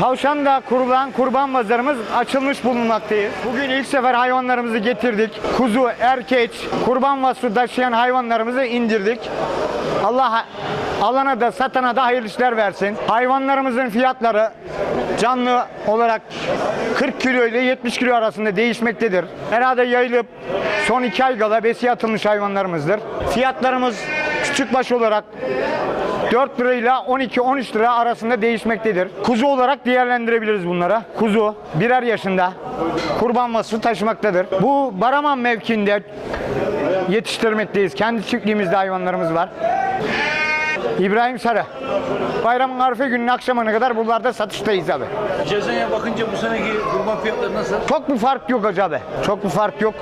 Tavşan'da kurulan kurban pazarımız açılmış bulunmaktayız. Bugün ilk sefer hayvanlarımızı getirdik. Kuzu, erkeç, kurban vasfı taşıyan hayvanlarımızı indirdik. Allah alana da satana da hayırlı işler versin. Hayvanlarımızın fiyatları canlı olarak 40 kilo ile 70 kilo arasında değişmektedir. Herhalde yayılıp son 2 ay kala besiye atılmış hayvanlarımızdır. Fiyatlarımız küçük baş olarak 4 lirayla 12-13 lira arasında değişmektedir. Kuzu olarak değerlendirebiliriz bunlara. Kuzu birer yaşında kurban vasfı taşımaktadır. Bu Baraman mevkiinde yetiştirmekteyiz. Kendi çiftliğimizde hayvanlarımız var. İbrahim Sarı. Bayramın Arife gününün akşamına kadar buralarda satıştayız abi. Cezaya bakınca bu seneki kurban fiyatları nasıl? Çok bir fark yok hacı abi. Çok bir fark yok.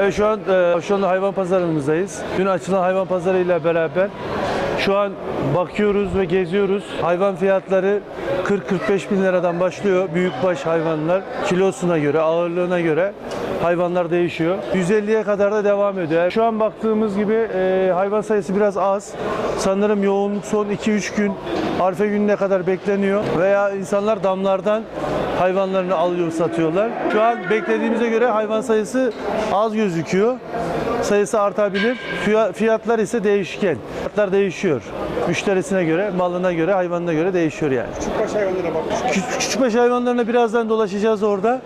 Evet şu an e, şu anda hayvan pazarımızdayız. Dün açılan hayvan pazarı ile beraber şu an bakıyoruz ve geziyoruz. Hayvan fiyatları 40-45 bin liradan başlıyor. Büyükbaş hayvanlar kilosuna göre, ağırlığına göre hayvanlar değişiyor. 150'ye kadar da devam ediyor. Şu an baktığımız gibi e, hayvan sayısı biraz az. Sanırım yoğunluk son 2-3 gün Arife gününe kadar bekleniyor. Veya insanlar damlardan hayvanlarını alıyor, satıyorlar. Şu an beklediğimize göre hayvan sayısı az gözüküyor. Sayısı artabilir. Fiya- Fiyatlar ise değişken. Fiyatlar değişiyor. Müşterisine göre, malına göre, hayvanına göre değişiyor yani. Küçükbaş hayvanlara. Küçük, küçükbaş hayvanlarına birazdan dolaşacağız orada.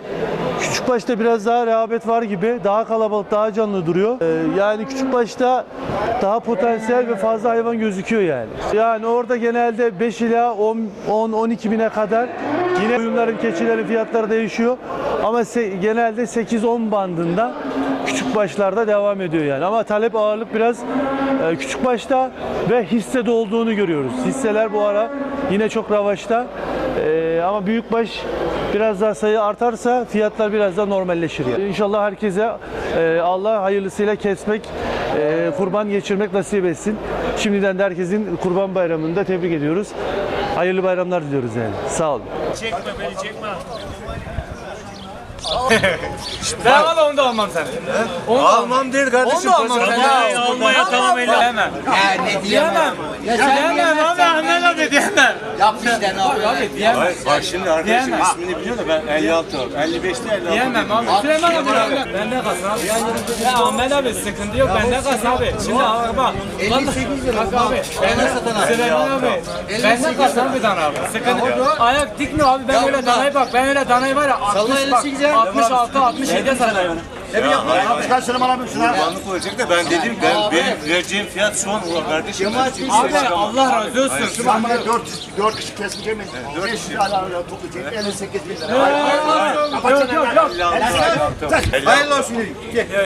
Küçükbaşta biraz daha rehavet var gibi. Daha kalabalık, daha canlı duruyor. Ee, yani küçükbaşta daha potansiyel ve fazla hayvan gözüküyor yani. Yani orada genelde 5 ila 10 10 12 bine kadar yine oyunların, keçilerin fiyatları değişiyor. Ama genelde 8-10 bandında küçük başlarda devam ediyor yani. Ama talep ağırlık biraz e, küçük başta ve hissede olduğunu görüyoruz. Hisseler bu ara yine çok ravaşta. E, ama büyük baş biraz daha sayı artarsa fiyatlar biraz daha normalleşir. Yani. İnşallah herkese e, Allah hayırlısıyla kesmek, e, kurban geçirmek nasip etsin. Şimdiden de herkesin kurban bayramını da tebrik ediyoruz. Hayırlı bayramlar diliyoruz yani. Sağ olun. Ben valla onu da almam sen. Onu da almam değil kardeşim. Onu da almam sen. Ya almaya tamam elle. Diyemem. Ya ne diyemem. Diyemem. Diyemem abi Ahmet abi diyemem. Yap işte ne yapıyor? Abi diyemem. Bak şimdi arkadaşım Diyemem. ismini biliyor da ben 56 var. 55'te 56. Diyemem abi. Süleyman abi abi. Bende kalsın abi. Ya Ahmet abi sıkıntı yok. Bende kalsın abi. Şimdi abi bak. 58 lira. Bak abi. Bana satan abi. Süleyman abi. Bende kalsın bir tane abi. Sıkıntı yok. Ayak dik mi abi? Ben öyle danayı bak. Ben öyle danayı var ya. 60 bak. 58 ya. 66 67 satarım. Kaç Süleyman abi şuna. Kurbanlık olacak da ben dedim ben benim vereceğim fiyat son o kardeşim. Abi Allah razı olsun. Şu an 4 4 kişi kesmiş yemin. 500 ala toplayacak 58 bin lira. Yok yok yok. Hayırlı olsun. Gel.